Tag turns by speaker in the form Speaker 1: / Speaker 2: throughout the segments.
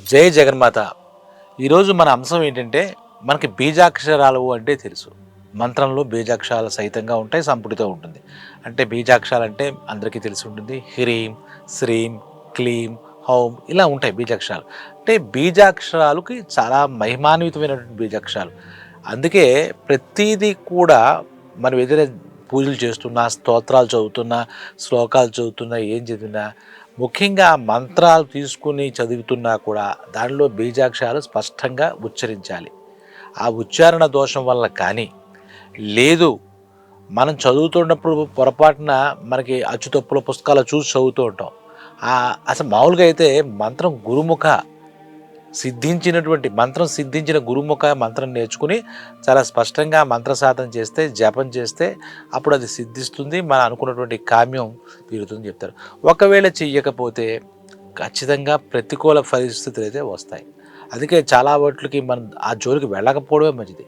Speaker 1: జై జగన్మాత. ఈరోజు మన అంశం ఏంటంటే మనకి బీజాక్షరాలు అంటే తెలుసు. మంత్రంలో బీజాక్షరాలు సహితంగా ఉంటాయి సంపుటితో ఉంటుంది. అంటే బీజాక్షరాలు అంటే అందరికీ తెలిసి ఉంటుంది. హ్రీం శ్రీం క్లీం హౌం ఇలా ఉంటాయి బీజాక్షరాలు. అంటే బీజాక్షరాలకి చాలా మహిమాన్వితమైనటువంటి బీజాక్షరాలు. అందుకే ప్రతిదీ కూడా మనం ఏదైనా పూజలు చేస్తున్నా స్తోత్రాలు చదువుతున్నా శ్లోకాలు చదువుతున్నా ఏం చదివినా ముఖ్యంగా మంత్రాలు తీసుకుని చదువుతున్నా కూడా దానిలో బీజాక్షరాలు స్పష్టంగా ఉచ్చరించాలి. ఆ ఉచ్చారణ దోషం వల్ల కానీ లేదు మనం చదువుతున్నప్పుడు పొరపాటున మనకి అచ్చుతప్పుల పుస్తకాలు చూసి చదువుతూ ఉంటాం. అసలు మామూలుగా అయితే మంత్రం గురుముఖ సిద్ధించినటువంటి మంత్రం సిద్ధించిన గురుముఖ మంత్రం నేర్చుకుని చాలా స్పష్టంగా మంత్ర సాధన చేస్తే జపం చేస్తే అప్పుడు అది సిద్ధిస్తుంది. మనం అనుకున్నటువంటి కామ్యం తీరుతుంది చెప్తారు. ఒకవేళ చెయ్యకపోతే ఖచ్చితంగా ప్రతికూల పరిస్థితులు అయితే వస్తాయి. అందుకే చాలా వాటికి మనం ఆ జోలికి వెళ్ళకపోవడమే మంచిది.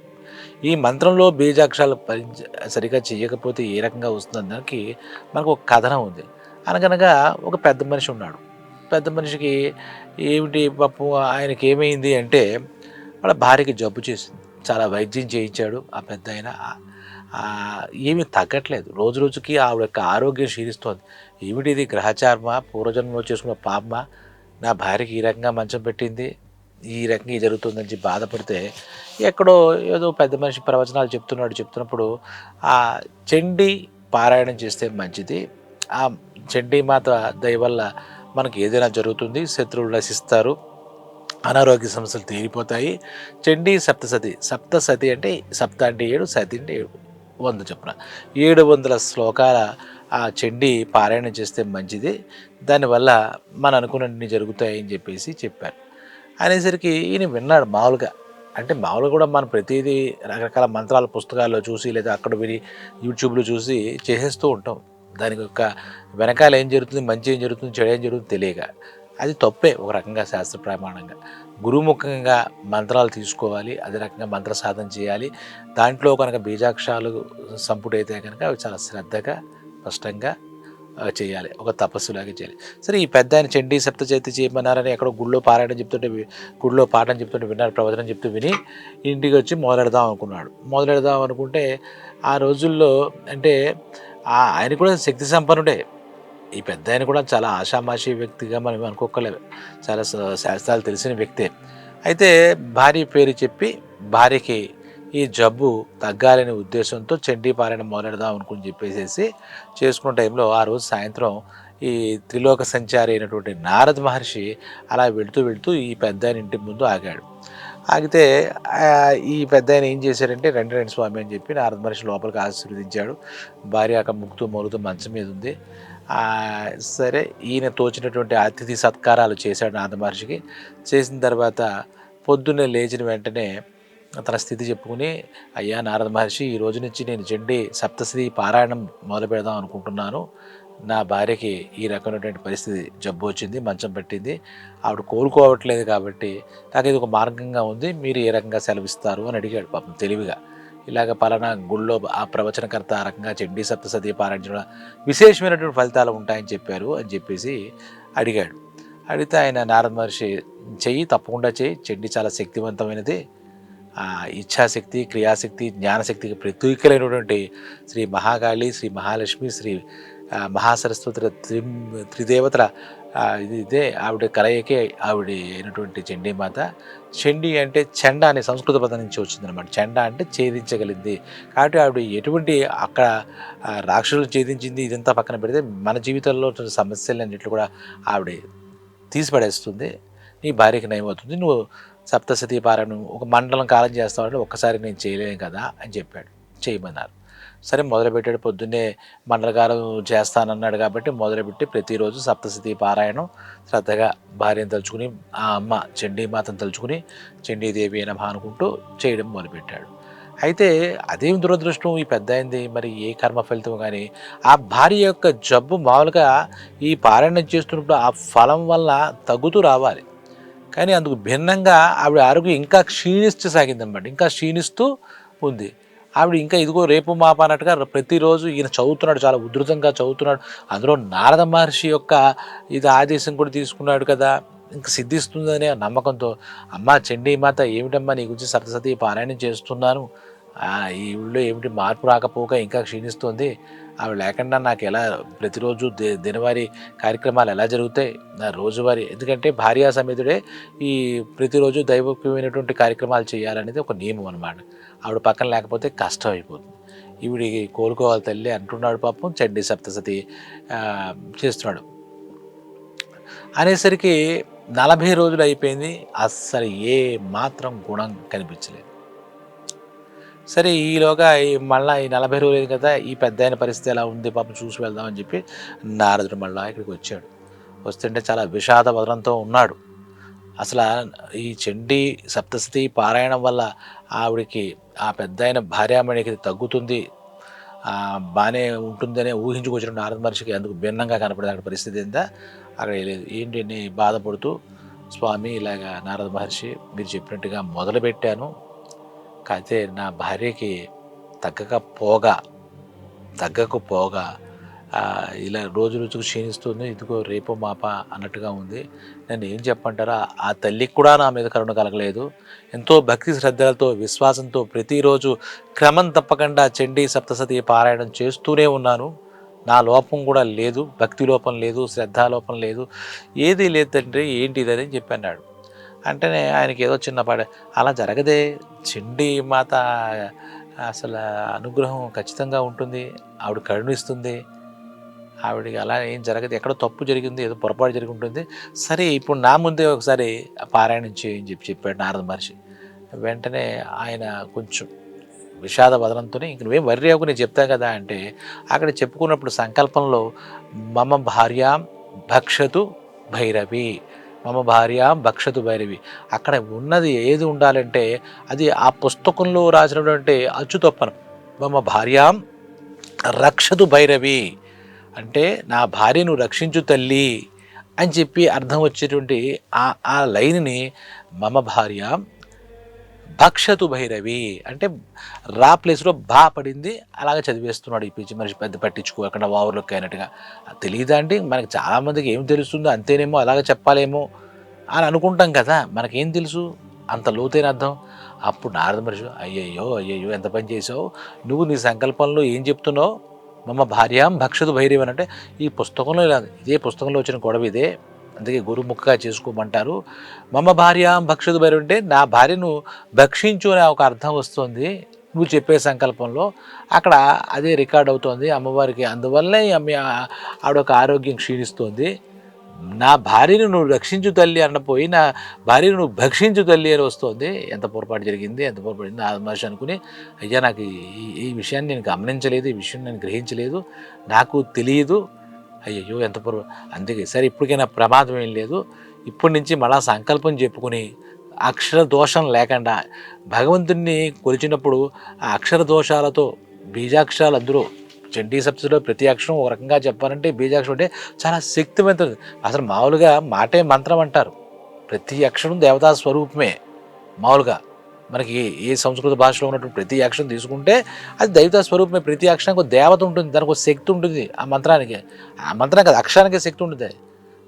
Speaker 1: ఈ మంత్రంలో బీజాక్షరాలు పరి సరిగా చేయకపోతే ఏ రకంగా వస్తుందనడానికి మనకు ఒక కథనం ఉంది. అనగనగా ఒక పెద్ద మనిషి ఉన్నాడు. పెద్ద మనిషికి ఏమిటి పాపం? ఆయనకి ఏమైంది అంటే వాళ్ళ భార్యకి జబ్బు చేసింది. చాలా వైద్యం చేయించాడు ఆ పెద్ద ఆయన. ఏమీ తగ్గట్లేదు. రోజు రోజుకి ఆవిడ యొక్క ఆరోగ్యం క్షీణిస్తోంది. ఏమిటి ఇది? గ్రహచారమ? పూర్వజన్మలో చేసుకున్న పాపమా? నా భార్యకి ఈ రకంగా మంచం పెట్టింది. ఈ రకంగా జరుగుతుందని చెప్పి బాధపడితే ఎక్కడో ఏదో పెద్ద మనిషి ప్రవచనాలు చెప్తున్నాడు. చెప్తున్నప్పుడు ఆ చండీ పారాయణం చేస్తే మంచిది. ఆ చండీ మాత దయ వల్ల మనకి ఏదైనా జరుగుతుంది? శత్రువులు నశిస్తారు. అనారోగ్య సమస్యలు తీరిపోతాయి. చండీ సప్తసతి సప్తసతి అంటే సప్త అంటే ఏడు సతి అంటే ఏడు. వంద చొప్పున. ఏడు వందల శ్లోకాల ఆ చెండి పారాయణం చేస్తే మంచిది. దానివల్ల మన అనుకున్నన్ని జరుగుతాయని చెప్పేసి చెప్పారు. అనేసరికి ఈయన విన్నాడు మామూలుగా. అంటే మామూలుగా కూడా మనం ప్రతిదీ రకరకాల మంత్రాల పుస్తకాల్లో చూసి లేదా అక్కడ విని యూట్యూబ్లో చూసి చేసేస్తూ ఉంటాం. దాని యొక్క వెనకాల ఏం జరుగుతుంది మంచి ఏం జరుగుతుంది చెడు ఏం జరుగుతుంది తెలియక. అది తప్పే ఒక రకంగా శాస్త్ర ప్రమాణంగా. గురుముఖంగా మంత్రాలు తీసుకోవాలి అదే రకంగా మంత్ర సాధన చేయాలి. దాంట్లో కనుక బీజాక్షరాలు సంపుటైతే కనుక అవి చాలా శ్రద్ధగా స్పష్టంగా చేయాలి. ఒక తపస్సులాగా చేయాలి. సరే ఈ పెద్ద ఆయన చండీ సప్త చేతి చేయమన్నారని ఎక్కడో గుళ్ళో పారాయణం చెప్తుంటే గుళ్ళో పాఠం చెప్తుంటే విన్నారు ప్రవచనం చెప్తూ విని ఇంటికి వచ్చి మొదలెడదాం అనుకున్నాడు. మొదలెడదాం అనుకుంటే ఆ రోజుల్లో అంటే ఆయన కూడా శక్తి సంపన్నుడే. ఈ పెద్ద ఆయన కూడా చాలా ఆషామాషి వ్యక్తిగా మనం అనుకోకలేదు చాలా శాస్త్రాలు తెలిసిన వ్యక్తే. అయితే భార్య పేరు చెప్పి భార్యకి ఈ జబ్బు తగ్గాలనే ఉద్దేశంతో చండీ పారాయణ మొదలెడదాం అనుకుని చెప్పేసేసి చేసుకున్న టైంలో ఆ రోజు సాయంత్రం ఈ త్రిలోక సంచారి అయినటువంటి నారద మహర్షి అలా వెళుతూ వెళుతూ ఈ పెద్ద ఆయన ఇంటి ముందు ఆగాడు. ఆగితే ఈ పెద్ద ఆయన ఏం చేశారంటే రెండు స్వామి అని చెప్పి నారద మహర్షి లోపలికి ఆశీర్వదించాడు. భార్య అక్కడ ముక్తూ మొలుతూ మంచం మీద ఉంది. సరే ఈయన తోచినటువంటి అతిథి సత్కారాలు చేశాడు నారద మహర్షికి. చేసిన తర్వాత పొద్దున్నే లేచిన వెంటనే తన స్థితి చెప్పుకుని అయ్యా నారద మహర్షి ఈ రోజు నుంచి నేను చెండి సప్తశ్రీ పారాయణం మొదలు పెడదాం అనుకుంటున్నాను. నా భార్యకి ఈ రకమైనటువంటి పరిస్థితి జబ్బు వచ్చింది మంచం పెట్టింది. ఆవిడ కోలుకోవట్లేదు కాబట్టి నాకు ఇది ఒక మార్గంగా ఉంది. మీరు ఏ రకంగా సెలవిస్తారు అని అడిగాడు పాపం తెలివిగా. ఇలాగ పలానా గుళ్ళో ఆ ప్రవచనకర్త ఆ రకంగా చెండి సప్తసతి పారాయణ విశేషమైనటువంటి ఫలితాలు ఉంటాయని చెప్పారు అని చెప్పేసి అడిగాడు. అడిగితే ఆయన నారద మహర్షి చెయ్యి తప్పకుండా చెయ్యి. చెండి చాలా శక్తివంతమైనది. ఆ ఇచ్ఛాశక్తి క్రియాశక్తి జ్ఞానశక్తికి ప్రతీకలైనటువంటి శ్రీ మహాకాళి శ్రీ మహాలక్ష్మి శ్రీ మహాసరస్వతుల త్రి త్రిదేవతల ఇది ఇదే. ఆవిడ కలయికే ఆవిడ అయినటువంటి చండీమాత. చండి అంటే చెండ అనే సంస్కృత పదం నుంచి వచ్చిందనమాట చెండ అంటే ఛేదించగలింది. కాబట్టి ఆవిడ ఎటువంటి అక్కడ రాక్షసులు ఛేదించింది ఇదంతా పక్కన పెడితే మన జీవితంలో సమస్యలు సమస్యలన్నింటిలో కూడా ఆవిడ తీసిపడేస్తుంది. నీ భార్యకి నయమవుతుంది నువ్వు సప్తసతీ పారాయణం ఒక మండలం కాలం చేస్తావంటే ఒక్కసారి నేను చేయలేను కదా అని చెప్పాడు. చేయమన్నారు. సరే మొదలుపెట్టాడు పొద్దున్నే మండలగారు చేస్తానన్నాడు కాబట్టి మొదలుపెట్టి ప్రతిరోజు సప్తశతి పారాయణం శ్రద్ధగా భార్యను తలుచుకుని ఆ అమ్మ చండీమాతను తలుచుకుని చండీదేవి నమ అనుకుంటూ చేయడం మొదలుపెట్టాడు. అయితే అదేం దురదృష్టం ఈ పెద్ద అయింది మరి ఏ కర్మ ఫలితం కానీ ఆ భార్య యొక్క జబ్బు మామూలుగా ఈ పారాయణం చేస్తున్నప్పుడు ఆ ఫలం వల్ల తగ్గుతూ రావాలి. కానీ అందుకు భిన్నంగా ఆవిడ ఆరోగ్యం ఇంకా క్షీణిస్తూ సాగిందనమాట ఇంకా క్షీణిస్తూ ఉంది. ఆవిడ ఇంకా ఇదిగో రేపు మాప అన్నట్టుగా ప్రతిరోజు ఈయన చదువుతున్నాడు చాలా ఉధృతంగా చదువుతున్నాడు. అందులో నారద మహర్షి యొక్క ఇది ఆదేశం కూడా తీసుకున్నాడు కదా. ఇంక సిద్ధిస్తుందనే నమ్మకంతో అమ్మ చండీ మాత ఏమిటమ్మా నీ గురించి సరస్వతి పారాయణం చేస్తున్నాను? ఈ ఊళ్ళో ఏమిటి మార్పు రాకపోక ఇంకా క్షీణిస్తుంది? అవి లేకుండా నాకు ఎలా ప్రతిరోజు ది దినవారీ కార్యక్రమాలు ఎలా జరుగుతాయి? నా రోజువారీ ఎందుకంటే భార్యా సమేతుడే ఈ ప్రతిరోజు దైవమైనటువంటి కార్యక్రమాలు చేయాలనేది ఒక నియమం అనమాట ఆవిడ పక్కన లేకపోతే కష్టం అయిపోతుంది. ఈవిడికి కోలుకోవాలి తల్లి అంటున్నాడు పాపం చండీ సప్తసతి చేస్తున్నాడు. అనేసరికి నలభై రోజులు అయిపోయింది అస్సలు ఏ మాత్రం గుణం కనిపించలేదు. సరే ఈలోగా ఈ మళ్ళీ ఈ నలభై రోజులు అయింది కదా ఈ పెద్ద అయిన పరిస్థితి ఎలా ఉంది పాపం చూసి వెళ్దామని చెప్పి నారదుడు మళ్ళీ ఇక్కడికి వచ్చాడు. వస్తుంటే చాలా విషాద వదనంతో ఉన్నాడు. అసలు ఈ చండీ సప్తశతి పారాయణం వల్ల ఆవిడికి ఆ పెద్ద భార్యామణికి తగ్గుతుంది. బాగానే ఉంటుందనే ఊహించుకొచ్చిన నారద మహర్షికి అందుకు భిన్నంగా కనపడేది అక్కడ పరిస్థితి ఏందా? అక్కడ లేదు. ఏంటి అని బాధపడుతూ? స్వామి ఇలాగ నారద మహర్షి మీరు చెప్పినట్టుగా మొదలుపెట్టాను. కాకపోతే నా భార్యకి తగ్గకపోగా తగ్గకపోగా ఇలా రోజు రోజుకు క్షీణిస్తుంది ఇదిగో రేపు మాప అన్నట్టుగా ఉంది. నేను ఏం చెప్పంటారా ఆ తల్లికి కూడా నా మీద కరుణ కలగలేదు. ఎంతో భక్తి శ్రద్ధలతో విశ్వాసంతో ప్రతిరోజు క్రమం తప్పకుండా చండీ సప్తసతి పారాయణం చేస్తూనే ఉన్నాను. నా లోపం కూడా లేదు భక్తి లోపం లేదు శ్రద్ధాలోపం లేదు. ఏది లేదు తండ్రి ఏంటి ఇదని చెప్పన్నాడు. అంటేనే ఆయనకి ఏదో చిన్నపాడు అలా జరగదే. చండీ మాత అసలు అనుగ్రహం ఖచ్చితంగా ఉంటుంది ఆవిడ కరుణిస్తుంది. ఆవిడకి అలా ఏం జరగదు. ఎక్కడో తప్పు జరిగింది ఏదో పొరపాటు జరిగి ఉంటుంది. సరే ఇప్పుడు నా ముందే ఒకసారి పారాయణం చేయని చెప్పి చెప్పాడు నారద మహర్షి. వెంటనే ఆయన కొంచెం విషాద వదనంతోనే ఇంక నువ్వేం వర్రీ అవ్వకు నేను చెప్తాను కదా అంటే అక్కడ చెప్పుకున్నప్పుడు సంకల్పంలో మమ భార్య భక్షతు భైరవి మమ భార్య భక్షతు భైరవి. అక్కడ ఉన్నది ఏది ఉండాలంటే అది ఆ పుస్తకంలో రాసినటువంటి అచ్చుతొప్పనం. మమ భార్య రక్షతు భైరవి అంటే నా భార్యను రక్షించు తల్లి అని చెప్పి అర్థం వచ్చేటువంటి ఆ ఆ లైన్ని మమ భార్య భక్షతు భైరవి అంటే రా ప్లేస్లో బా పడింది అలాగే చదివేస్తున్నాడు ఈ పిచ్చి మనిషి పెద్ద పట్టించుకోకుండా వావర్లోకి అయినట్టుగా. తెలియదా అండి? మనకి చాలామందికి ఏం తెలుస్తుందో అంతేనేమో అలాగే చెప్పాలేమో అని అనుకుంటాం కదా మనకేం తెలుసు? అంత లోతైన అర్థం. అప్పుడు నారద మనిషి అయ్యయ్యో అయ్యయ్యో ఎంత పని చేసావు నువ్వు నీ సంకల్పంలో ఏం చెప్తున్నావు? మమ్మ భార్యాం భక్షదు భైరవన్ అని అంటే ఈ పుస్తకంలో ఇలా ఇదే పుస్తకంలో వచ్చిన గొడవ ఇదే. అందుకే గురుముఖగా చేసుకోమంటారు. మమ్మ భార్యాం భక్షదు భైరవి అంటే నా భార్యను భక్షించు అనే ఒక అర్థం వస్తుంది. నువ్వు చెప్పే సంకల్పంలో అక్కడ అదే రికార్డ్ అవుతోంది. అమ్మవారికి అందువల్లే ఈ అమ్మ ఆవిడ ఒక ఆరోగ్యం క్షీణిస్తుంది. నా భార్యను నువ్వు రక్షించు తల్లి అన్నపోయి నా భార్యను నువ్వు భక్షించు తల్లి అని వస్తుంది. ఎంత పొరపాటు జరిగింది ఎంత పొరపాటు ఆ మనిషి అనుకుని అయ్యా నాకు ఈ ఈ విషయాన్ని నేను గమనించలేదు ఈ విషయం నేను గ్రహించలేదు నాకు తెలియదు. అయ్యయ్యో ఎంత పొరపాటు అందుకే సరే ఇప్పటికైనా ప్రమాదం ఏం లేదు. ఇప్పటి నుంచి మళ్ళా సంకల్పం చెప్పుకుని అక్షర దోషం లేకుండా భగవంతుణ్ణి కొలిచినప్పుడు ఆ అక్షర దోషాలతో బీజాక్షరాలు అందరూ చండీ సబ్సిడీలో ప్రతి అక్షరం ఒక రకంగా చెప్పాలంటే బీజాక్షరం అంటే చాలా శక్తివంతది అసలు మామూలుగా మాటే మంత్రం అంటారు. ప్రతి అక్షరం దేవతా స్వరూపమే మామూలుగా. మనకి ఏ సంస్కృత భాషలో ఉన్నటువంటి ప్రతి అక్షరం తీసుకుంటే అది దైవత స్వరూపమే. ప్రతి అక్షరానికి ఒక దేవత ఉంటుంది. దానికి ఒక శక్తి ఉంటుంది ఆ మంత్రానికి. ఆ మంత్రానికి అది అక్షరానికి శక్తి ఉంటుంది.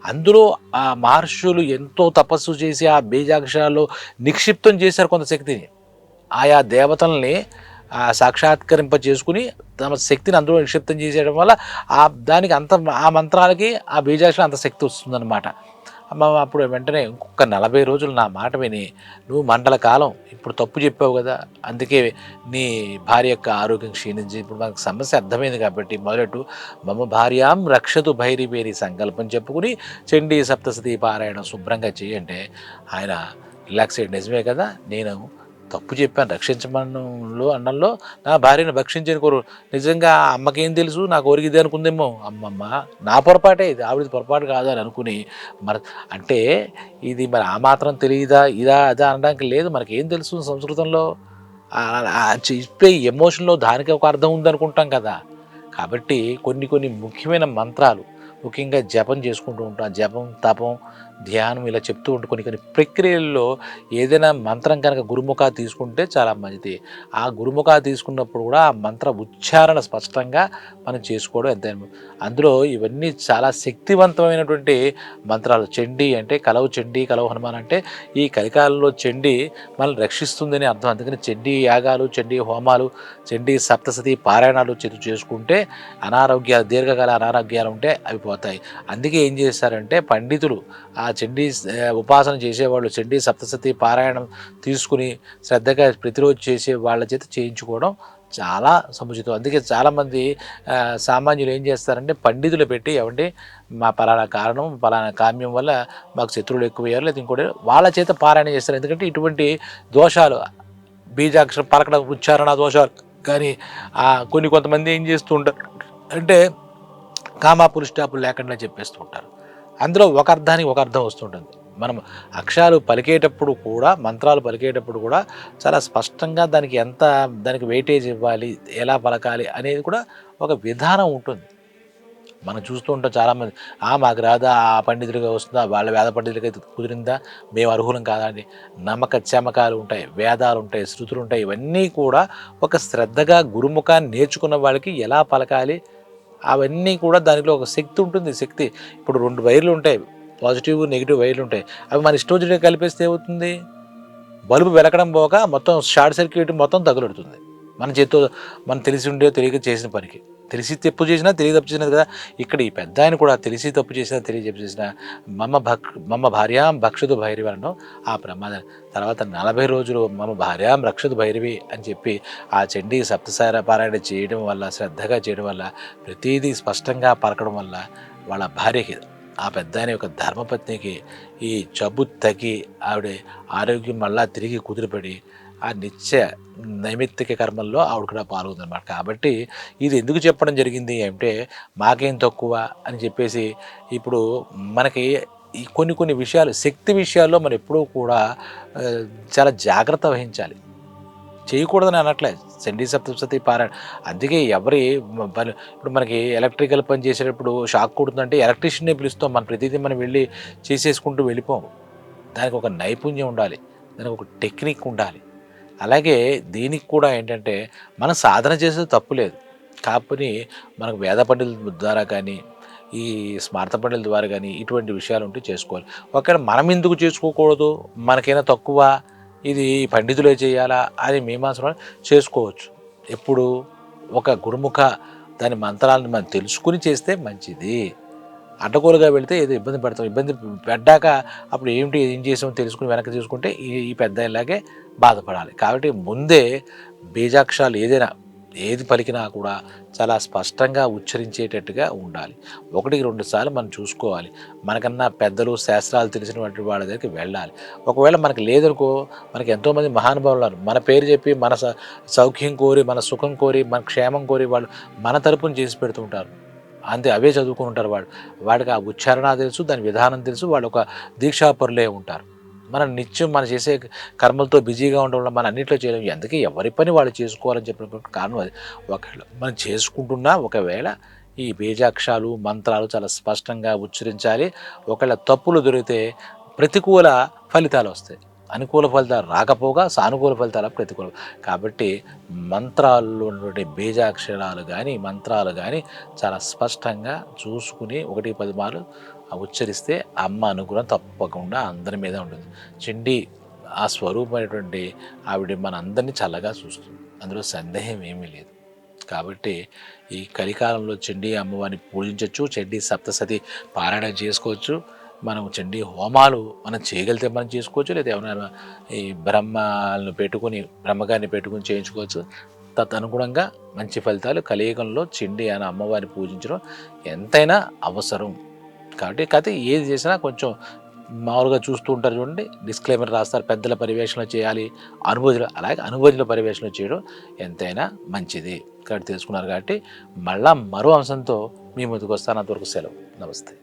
Speaker 1: అందులో ఆ మహర్షులు ఎంతో తపస్సు చేసి ఆ బీజాక్షరాల్లో నిక్షిప్తం చేశారు కొంత శక్తిని. ఆయా దేవతల్ని సాక్షాత్కరింప చేసుకుని తమ శక్తిని అందులో నిక్షిప్తం చేసేయడం వల్ల ఆ దానికి అంత ఆ మంత్రాలకి ఆ బీజాక్షరం అంత శక్తి వస్తుందన్నమాట. అమ్మ అప్పుడు వెంటనే ఇంకొక నలభై రోజులు నా మాట విని నువ్వు మండల కాలం ఇప్పుడు తప్పు చెప్పావు కదా అందుకే నీ భార్య యొక్క ఆరోగ్యం క్షీణించి ఇప్పుడు మనకు సమస్య అర్థమైంది కాబట్టి మొదలెట్టు మమ భార్యాం రక్షతు భైరి వేరి సంకల్పం చెప్పుకుని చండీ సప్తసతి పారాయణం శుభ్రంగా చేయంటే ఆయన రిలాక్స్ అయ్యి నిజమే కదా? నేను తప్పు చెప్పాను రక్షించమనంలో అన్నంలో నా భార్యను భక్షించని కోరు. నిజంగా అమ్మకేం తెలుసు? నా కోరిక ఇది అనుకుందేమో. అమ్మమ్మ నా పొరపాటే ఇది. ఆవిడది పొరపాటు కాదు అని అనుకుని మరి అంటే ఇది మరి ఆ మాత్రం తెలియదా ఇదా అదా అనడానికి లేదు. మనకేం తెలుసు సంస్కృతంలో? చెప్పే ఎమోషన్లో దానికి ఒక అర్థం ఉందనుకుంటాం కదా. కాబట్టి కొన్ని కొన్ని ముఖ్యమైన మంత్రాలు ముఖ్యంగా జపం చేసుకుంటూ ఉంటాం. జపం తపం ధ్యానం ఇలా చెప్తూ ఉంటే కొన్ని కొన్ని ప్రక్రియల్లో ఏదైనా మంత్రం కనుక గురుముఖ తీసుకుంటే చాలా మంచిది. ఆ గురుముఖ తీసుకున్నప్పుడు కూడా ఆ మంత్ర ఉచ్చారణ స్పష్టంగా మనం చేసుకోవడం ఎంత అందులో ఇవన్నీ చాలా శక్తివంతమైనటువంటి మంత్రాలు. చండీ అంటే కలవు చండీ కలవు హనుమాన్ అంటే ఈ కలికాలంలో చండీ మనల్ని రక్షిస్తుందని అర్థం. అందుకని చండీ యాగాలు చండీ హోమాలు చండీ సప్తసతి పారాయణాలు చేతు చేసుకుంటే అనారోగ్యాలు దీర్ఘకాల అనారోగ్యాలు ఉంటే అవి పోతాయి. అందుకే ఏం చేస్తారంటే పండితులు ఆ ఆ చెండీ ఉపాసన చేసేవాళ్ళు చెండీ సప్తసతి పారాయణం తీసుకుని శ్రద్ధగా ప్రతిరోజు చేసే వాళ్ళ చేత చేయించుకోవడం చాలా సముచితం. అందుకే చాలామంది సామాన్యులు ఏం చేస్తారంటే పండితులు పెట్టి ఏమంటే మా పలానా కారణం పలానా కామ్యం వల్ల మాకు శత్రువులు ఎక్కువయ్యారు లేదా ఇంకోటి వాళ్ళ చేత పారాయణ చేస్తారు. ఎందుకంటే ఇటువంటి దోషాలు బీజాక్షరం పలకడం ఉచ్చారణ దోషాలు కానీ కొన్ని కొంతమంది ఏం చేస్తూ ఉంటారు అంటే కామాపురి స్టాపులు లేకుండా చెప్పేస్తూ ఉంటారు. అందులో ఒక అర్థానికి ఒక అర్థం వస్తుంటుంది. మనం అక్షరాలు పలికేటప్పుడు కూడా మంత్రాలు పలికేటప్పుడు కూడా చాలా స్పష్టంగా దానికి ఎంత దానికి వెయిటేజ్ ఇవ్వాలి ఎలా పలకాలి అనేది కూడా ఒక విధానం ఉంటుంది. మనం చూస్తూ ఉంటాం చాలామంది ఆ మాకు రాదా ఆ పండితుడిగా వస్తుందా వాళ్ళ వేద పండితులకి అయితే కుదిరిందా మేము అర్హులం కాదా అని నమ్మక చమకాలు ఉంటాయి వేదాలు ఉంటాయి శృతులు ఉంటాయి ఇవన్నీ కూడా ఒక శ్రద్ధగా గురుముఖాన్ని నేర్చుకున్న వాళ్ళకి ఎలా పలకాలి అవన్నీ కూడా దానిలో ఒక శక్తి ఉంటుంది శక్తి. ఇప్పుడు రెండు వైర్లు ఉంటాయి పాజిటివ్ నెగిటివ్ వైర్లు ఉంటాయి. అవి మన ఇష్టం కలిపేస్తే ఏమవుతుంది? బల్బు వెలకడం పోక మొత్తం షార్ట్ సర్క్యూట్ మొత్తం తగులుడుతుంది మన చేతితో మనం తెలిసి ఉండే తెలియక చేసిన పనికి. తెలిసి తప్పు చేసినా తెలియ తప్పు చేసినది కదా. ఇక్కడ ఈ పెద్ద ఆయన కూడా తెలిసి తప్పు చేసినా తెలియ తప్పు చేసినా మమ్మ భక్ మమ్మ భార్యాం భక్షదు భైరవి అనడం ఆ ప్రమాదం. తర్వాత నలభై రోజులు మమ్మ భార్యాం రక్షదు భైరవి అని చెప్పి ఆ చండీ సప్తసార పారాయణ చేయడం వల్ల శ్రద్ధగా చేయడం వల్ల ప్రతిదీ స్పష్టంగా పలకడం వల్ల వాళ్ళ భార్యకి ఆ పెద్ద యొక్క ధర్మపత్నికి ఈ జబ్బు తగ్గి ఆవిడ ఆరోగ్యం మళ్ళా తిరిగి కుదిరిపడి ఆ నిత్య నైమిత్తిక కర్మల్లో ఆవిడ కూడా పాల్గొందనమాట కాబట్టి ఇది ఎందుకు చెప్పడం జరిగింది అంటే మాకేం తక్కువ అని చెప్పేసి ఇప్పుడు మనకి ఈ కొన్ని కొన్ని విషయాలు శక్తి విషయాల్లో మనం ఎప్పుడూ కూడా చాలా జాగ్రత్త వహించాలి. చేయకూడదని అనట్లే. చండీ సప్తసతి పారాయణ. అందుకే ఎవరి పని ఇప్పుడు మనకి ఎలక్ట్రికల్ పని చేసేటప్పుడు షాక్ కొడుతుందంటే ఎలక్ట్రీషియన్ని పిలుస్తాం. మనం ప్రతిదీ మనం వెళ్ళి చేసేసుకుంటూ వెళ్ళిపోము. దానికి ఒక నైపుణ్యం ఉండాలి. దానికి ఒక టెక్నిక్ ఉండాలి. అలాగే దీనికి కూడా ఏంటంటే మనం సాధన చేసేది తప్పు లేదు. కాకపోతే మనకు వేద పండితుల ద్వారా కానీ ఈ స్మార్త పండుల ద్వారా కానీ ఇటువంటి విషయాలు ఉంటే చేసుకోవాలి. ఒకవేళ మనం ఎందుకు చేసుకోకూడదు? మనకైనా తక్కువ? ఇది పండితులే చేయాలా? అని మీమాంస చేసుకోవచ్చు. ఎప్పుడు ఒక గురుముఖ దాని మంత్రాలను మనం తెలుసుకుని చేస్తే మంచిది. అడ్డగోలుగా వెళితే ఏదో ఇబ్బంది పడతాం. ఇబ్బంది పడ్డాక అప్పుడు ఏమిటి ఏం చేసామో తెలుసుకుని వెనక్కి చూసుకుంటే ఈ పెద్ద ఇలాగే బాధపడాలి. కాబట్టి ముందే బీజాక్షరాలు ఏదైనా ఏది పలికినా కూడా చాలా స్పష్టంగా ఉచ్చరించేటట్టుగా ఉండాలి. ఒకటికి రెండు సార్లు మనం చూసుకోవాలి. మనకన్నా పెద్దలు శాస్త్రాలు తెలిసినటువంటి వాళ్ళ దగ్గరికి వెళ్ళాలి. ఒకవేళ మనకి లేదనుకో మనకి ఎంతోమంది మహానుభావులు ఉన్నారు. మన పేరు చెప్పి మన స- సౌఖ్యం కోరి మన సుఖం కోరి మన క్షేమం కోరి వాళ్ళు మన తరపున చేసి పెడుతుంటారు అంతే అవే చదువుకుని ఉంటారు వాడు. వాడికి ఆ ఉచ్చారణ తెలుసు దాని విధానం తెలుసు వాళ్ళు ఒక దీక్షాపరులే ఉంటారు. మనం నిత్యం మనం చేసే కర్మలతో బిజీగా ఉండడం వల్ల మనం అన్నింటిలో చేయడం ఎందుకే ఎవరి పని వాళ్ళు చేసుకోవాలని చెప్పినటువంటి కారణం అది. ఒకవేళ మనం చేసుకుంటున్నా ఒకవేళ ఈ బీజాక్షరాలు మంత్రాలు చాలా స్పష్టంగా ఉచ్చరించాలి. ఒకవేళ తప్పులు దొరికితే ప్రతికూల ఫలితాలు వస్తాయి. అనుకూల ఫలితాలు రాకపోగా సానుకూల ఫలితాలు ప్రతికూల. కాబట్టి మంత్రాల్లో ఉన్నటువంటి బీజాక్షరాలు కానీ మంత్రాలు కానీ చాలా స్పష్టంగా చూసుకుని ఒకటి పది మార్లు ఉచ్చరిస్తే అమ్మ అనుగ్రహం తప్పకుండా అందరి మీద ఉంటుంది. చిండి ఆ స్వరూపమైనటువంటి ఆవిడ మన అందరినీ చల్లగా చూస్తుంది. అందులో సందేహం ఏమీ లేదు. కాబట్టి ఈ కలికాలంలో చెండి అమ్మవారిని పూజించవచ్చు చెండి సప్తసతి పారాయణ చేసుకోవచ్చు. మనం చండీ హోమాలు మనం చేయగలిగితే మనం చేసుకోవచ్చు లేదా ఎవరైనా ఈ బ్రహ్మలను పెట్టుకుని బ్రహ్మగారిని పెట్టుకుని చేయించుకోవచ్చు. తదనుగుణంగా మంచి ఫలితాలు కలియుగంలో చిండి అనే అమ్మవారిని పూజించడం ఎంతైనా అవసరం. కాబట్టి కథ ఏది చేసినా కొంచెం మామూలుగా చూస్తూ ఉంటారు చూడండి డిస్క్లైమర్ రాస్తారు పెద్దల పర్యవేక్షణ చేయాలి అనుభూతులు అలాగే అనుభూతుల పర్యవేక్షణ చేయడం ఎంతైనా మంచిది. కాబట్టి తెలుసుకున్నారు కాబట్టి మళ్ళా మరో అంశంతో మీ ముందుకు వస్తాను. అంతవరకు సెలవు. నమస్తే.